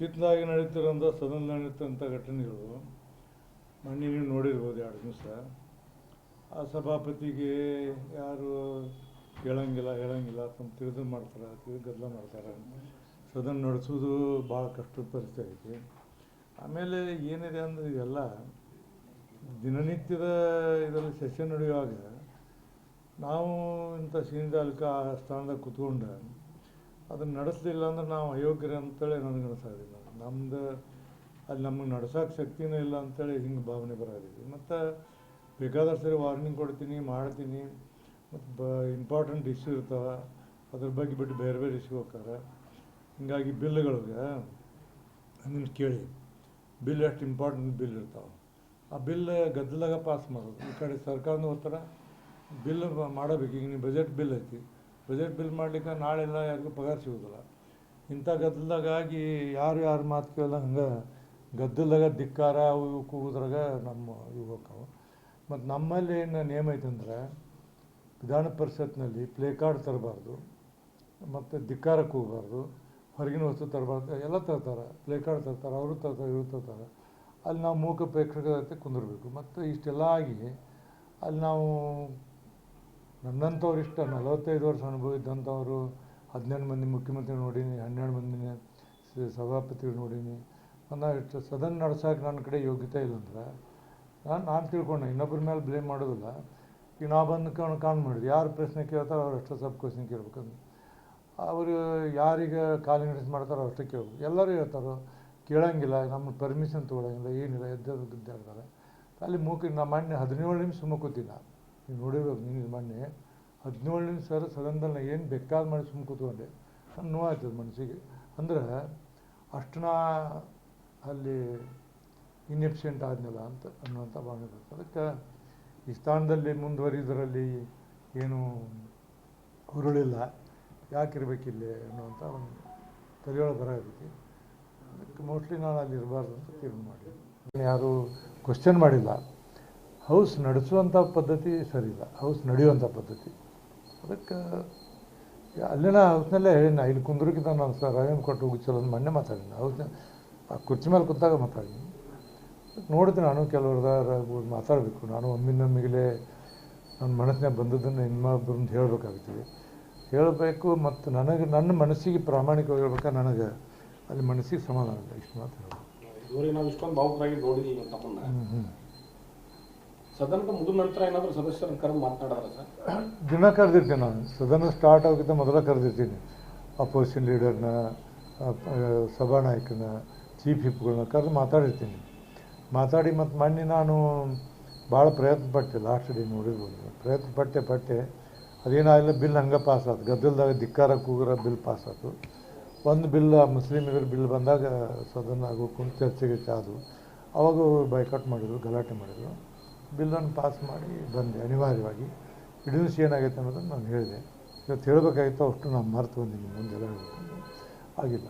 ಇತ್ತಿತ್ತಲಾಗಿ ನಡೀತಿರೋಂಥ ಸದನ ನಡೀತಂಥ ಘಟನೆಗಳು ಮಣ್ಣಿನ ನೋಡಿರ್ಬೋದು ಎರಡು ದಿವಸ. ಆ ಸಭಾಪತಿಗೆ ಯಾರು ಹೇಳಂಗಿಲ್ಲ ಹೇಳಂಗಿಲ್ಲ, ತಮ್ಮ ತಿಳಿದು ಮಾಡ್ತಾರೆ, ತಿಳಿದು ಗದ್ದಲ ಮಾಡ್ತಾರೆ. ಸದನ ನಡೆಸೋದು ಭಾಳ ಕಷ್ಟದ ಪರಿಸ್ಥಿತಿ ಐತಿ. ಆಮೇಲೆ ಏನಿದೆ ಅಂದರೆ ಇದೆಲ್ಲ ದಿನನಿತ್ಯದ ಇದರಲ್ಲಿ ಸೆಷನ್ ನಡೆಯುವಾಗ ನಾವು ಇಂಥ ಸೀನಿದಾಲ್ಕ ಆ ಸ್ಥಾನದಾಗ ಕೂತ್ಕೊಂಡು ಅದನ್ನು ನಡೆಸಲಿಲ್ಲ ಅಂದ್ರೆ ನಾವು ಅಯೋಗ್ಯರು ಅಂತೇಳಿ ನನಗೆ ಅನಿಸೋದಿಲ್ಲ. ನಮ್ದು ಅಲ್ಲಿ ನಮಗೆ ನಡ್ಸೋಕೆ ಶಕ್ತಿನೂ ಇಲ್ಲ ಅಂತೇಳಿ ಹಿಂಗೆ ಭಾವನೆ ಬರೋದಿದೆ. ಮತ್ತು ಬೇಕಾದಷ್ಟು ಸರಿ ವಾರ್ನಿಂಗ್ ಕೊಡ್ತೀನಿ, ಮಾಡ್ತೀನಿ. ಮತ್ತು ಬ ಇಂಪಾರ್ಟೆಂಟ್ ಇಶ್ಯೂ ಇರ್ತಾವೆ. ಅದ್ರ ಬಗ್ಗೆ ಬಿಟ್ಟು ಬೇರೆ ಬೇರೆ ಇಶ್ಯೂ ಹೋಗ್ತಾರೆ. ಹಿಂಗಾಗಿ ಬಿಲ್ಗಳಿಗೆ ಅದನ್ನು ಕೇಳಿ. ಬಿಲ್ ಎಷ್ಟು ಇಂಪಾರ್ಟೆಂಟ್ ಬಿಲ್ ಇರ್ತಾವೆ. ಆ ಬಿಲ್ ಗದ್ದಲಾಗ ಪಾಸ್ ಮಾಡೋದು. ಈ ಕಡೆ ಸರ್ಕಾರನೂ ಒತ್ತಡ ಬಿಲ್ ಮಾಡಬೇಕು. ಈಗ ನೀವು ಬಜೆಟ್ ಬಿಲ್ ಐತಿ. ಬಜೆಟ್ ಬಿಲ್ ಮಾಡ್ಲಿಕ್ಕೆ ನಾಳೆಲ್ಲ ಯಾರಿಗೂ ಪಗಾರ ಸಿಗೋದಿಲ್ಲ. ಇಂಥ ಗದ್ದಲದಾಗಾಗಿ ಯಾರು ಯಾರು ಮಾತು ಕೇಳಲ್ಲ ಹಂಗೆ ಗದ್ದಲದಾಗ ಧಿಕ್ಕಾರ ಅವು ಇವು ಕೂಗುದ್ರಾಗ ನಮ್ಮ ಇವು ಹೋಗ್ತಾವೆ ಮತ್ತು ನಮ್ಮಲ್ಲಿ ಏನು ನಿಯಮ ಐತಂದ್ರೆ ವಿಧಾನ ಪರಿಷತ್ನಲ್ಲಿ ಪ್ಲೇ ಕಾರ್ಡ್ ತರಬಾರ್ದು, ಮತ್ತು ಧಿಕ್ಕಾರ ಕೂಗಬಾರ್ದು, ಹೊರಗಿನ ವಸ್ತು ತರಬಾರ್ದು, ಎಲ್ಲ ತರ್ತಾರೆ. ಪ್ಲೇ ಕಾರ್ಡ್ ತರ್ತಾರೆ, ಅವರು ತರ್ತಾರೆ, ಇವರು ತರ್ತಾರೆ. ಅಲ್ಲಿ ನಾವು ಮೂಕ ಪ್ರೇಕ್ಷಕರ ಜೊತೆ ಕುಂದಿರಬೇಕು. ಮತ್ತು ಇಷ್ಟೆಲ್ಲ ಆಗಿ ಅಲ್ಲಿ ನಾವು ನನ್ನಂಥವ್ರು ಇಷ್ಟ. ನಲವತ್ತೈದು ವರ್ಷ ಅನುಭವ ಇದ್ದಂಥವ್ರು, ಹದಿನೆಂಟು ಮಂದಿ ಮುಖ್ಯಮಂತ್ರಿ ನೋಡೀನಿ, ಹನ್ನೆರಡು ಮಂದಿನ ಸಭಾಪತಿಗಳು ನೋಡೀನಿ. ನಾನು ಇಷ್ಟು ಸದನ ನಡ್ಸೋಕೆ ನನ್ನ ಕಡೆ ಯೋಗ್ಯತೆ ಇಲ್ಲ ಅಂದ್ರೆ, ನಾನು ನಾನು ತಿಳ್ಕೊಂಡೆ ಇನ್ನೊಬ್ಬರ ಮೇಲೆ ಬ್ಲೇಮ್ ಮಾಡೋದಿಲ್ಲ. ಈಗ ನಾ ಬಂದು ಕಾಣ್ ಕಾಣ್ ಮಾಡಿದ್ವಿ ಯಾರು ಪ್ರಶ್ನೆ ಕೇಳ್ತಾರೋ ಅವ್ರು ಅಷ್ಟೇ ಸಬ್ ಕ್ವಶನ್ ಕೇಳ್ಬೇಕಂದ್ರೆ ಅವರು ಯಾರಿಗೆ ಕಾಲು ನಡೆಸ್ ಮಾಡ್ತಾರೋ ಅಷ್ಟೇ ಕೇಳ್ಬೇಕು. ಎಲ್ಲರೂ ಹೇಳ್ತಾರೋ, ಕೇಳೋಂಗಿಲ್ಲ ನಮ್ಮ ಪರ್ಮಿಷನ್ ತೊಗೊಳಂಗಿಲ್ಲ, ಏನಿಲ್ಲ ಎದ್ದು ಹೇಳ್ತಾರೆ. ಅಲ್ಲಿ ಮೂಕಿ ನಮ್ಮ ಮಣ್ಣೆ ಹದಿನೇಳು ನಿಮಿಷ ಸುಮ್ಮ ನೀವು ನೋಡಿರೋದು ನೀನು ಮೊನ್ನೆ ಹದಿನೇಳು ನಿಮಿಷ ಸರ್ ಸದನದಲ್ಲಿ ಏನು ಬೇಕಾದ ಮಾಡಿ ಸುಮ್ಮನೆ ಕೂತ್ಕೊಂಡೆ. ನಂಗೆ ನೋವಾಯ್ತದ ಮನಸ್ಸಿಗೆ. ಅಂದ್ರೆ ಅಷ್ಟು ನಾ ಅಲ್ಲಿ ಇನ್ಎಫಿಷಿಯೆಂಟ್ ಆದ್ನಲ್ಲ ಅಂತ ಅನ್ನುವಂಥ ಭಾವನೆ ಬರ್ತದೆ. ಅದಕ್ಕೆ ಈ ಸ್ಥಾನದಲ್ಲಿ ಮುಂದುವರಿದ್ರಲ್ಲಿ ಏನು ಹುರುಳಿಲ್ಲ. ಯಾಕಿರ್ಬೇಕಿಲ್ಲ ಅನ್ನುವಂಥ ಒಂದು ತಲೆಯೊಳಗೆ ಬರ ಇರ್ತೈತಿ. ಅದಕ್ಕೆ ಮೋಸ್ಟ್ಲಿ ನಾನು ಅಲ್ಲಿ ಇರಬಾರ್ದು ಅಂತ ತೀರ್ಮಾನ ಮಾಡಿದ್ದೆ ಯಾರೂ ಕ್ವಶನ್ ಮಾಡಿಲ್ಲ. ಹೌಸ್ ನಡೆಸುವಂಥ ಪದ್ಧತಿ ಸರಿಯಿಲ್ಲ ಇಲ್ಲ ಹೌಸ್ ನಡೆಯುವಂಥ ಪದ್ಧತಿ. ಅದಕ್ಕೆ ಅಲ್ಲಿನ ಹೌಸ್ನಲ್ಲೇ ಹೇಳಿನ ಇಲ್ಲಿ ಕುಂದ್ರಕ್ಕಿಂತ ನಾನು ಸರ್ ರಾಜೇಂದ್ರ ಕೊಟ್ಟು ಉಚ್ಚಲನ್ನ ಅಂತ ಮೊನ್ನೆ ಮಾತಾಡಿನ ಹೌಸ್ ಆ ಕುರ್ಚಿ ಮೇಲೆ ಕೂತಾಗ ಮಾತಾಡಿನಿ ನೋಡಿದ್ರೆ ನಾನು ಕೆಲವ್ರದಾರ ಮಾತಾಡಬೇಕು ನಾನು ಒಮ್ಮಿನೊಮ್ಮಿಗಲೇ ನನ್ನ ಮನಸ್ಸಿನಾಗ ಬಂದದ್ದನ್ನು ಇನ್ನೊಬ್ಬರನ್ನ ಹೇಳಬೇಕಾಗ್ತದೆ. ಹೇಳಬೇಕು ಮತ್ತು ನನಗೆ ನನ್ನ ಮನಸ್ಸಿಗೆ ಪ್ರಾಮಾಣಿಕವಾಗಿ ಹೇಳ್ಬೇಕಾ? ನನಗೆ ಅಲ್ಲಿ ಮನಸ್ಸಿಗೆ ಸಮಾಧಾನ ಇಲ್ಲ ಇಷ್ಟು ಮಾತು ಹೇಳೋದು ಇಷ್ಟೊಂದು ಭಾವುಕರಾಗಿ ನೋಡಿದೀವಿ ತಮ್ಮನ್ನ ಹ್ಞೂ ಹ್ಞೂ ಸದನದ ಸದಸ್ಯರನ್ನ ದಿನ ಕರೆದಿರ್ತೀನಿ ನಾನು. ಸದನ ಸ್ಟಾರ್ಟ್ ಆಗೋಕ್ಕಿಂತ ಮೊದಲ ಕರೆದಿರ್ತೀನಿ. ಅಪೋಸಿಷನ್ ಲೀಡರ್ನ ಸಭಾನಾಯಕನ ಚೀಫ್ ವಿಪ್ಗಳನ್ನ ಕರೆದು ಮಾತಾಡಿರ್ತೀನಿ. ಮಾತಾಡಿ ಮತ್ತು ಮೊನ್ನೆ ನಾನು ಭಾಳ ಪ್ರಯತ್ನ ಪಟ್ಟೆ ಲಾಸ್ಟ್ ಡೇ ನೋಡಿರ್ಬೋದು. ಪ್ರಯತ್ನ ಪಟ್ಟೆ ಪಟ್ಟೆ ಅದೇನಾಗಿಲ್ಲ ಬಿಲ್ ಹಂಗೆ ಪಾಸ್ ಆಯ್ತು ಗದ್ದಲದಾಗ ಧಿಕ್ಕಾರ ಕೂಗರ ಬಿಲ್ ಪಾಸ್ ಆಯ್ತು ಒಂದು ಬಿಲ್ ಮುಸ್ಲಿಮಿಗರ ಬಿಲ್ ಬಂದಾಗ ಸದನ ಆಗೋ ಕುಂತು ಚರ್ಚೆಗೆ ಚಾದು. ಅವಾಗ ಬೈಕಟ್ ಮಾಡಿದರು, ಗಲಾಟೆ ಮಾಡಿದರು. ಬಿಲ್ಲನ್ನು ಪಾಸ್ ಮಾಡಿ ಬಂದೆ, ಅನಿವಾರ್ಯವಾಗಿ. ಇಡೀ ದಿವಸ ಏನಾಗೈತೆ ಅನ್ನೋದನ್ನು ನಾನು ಹೇಳಿದೆ. ಇವತ್ತು ಹೇಳಬೇಕಾಗಿತ್ತು, ಅಷ್ಟು ನಾನು ಮರೆತು ಬಂದೀನಿ ಮುಂದೆಲ್ಲ ಆಗಿಲ್ಲ.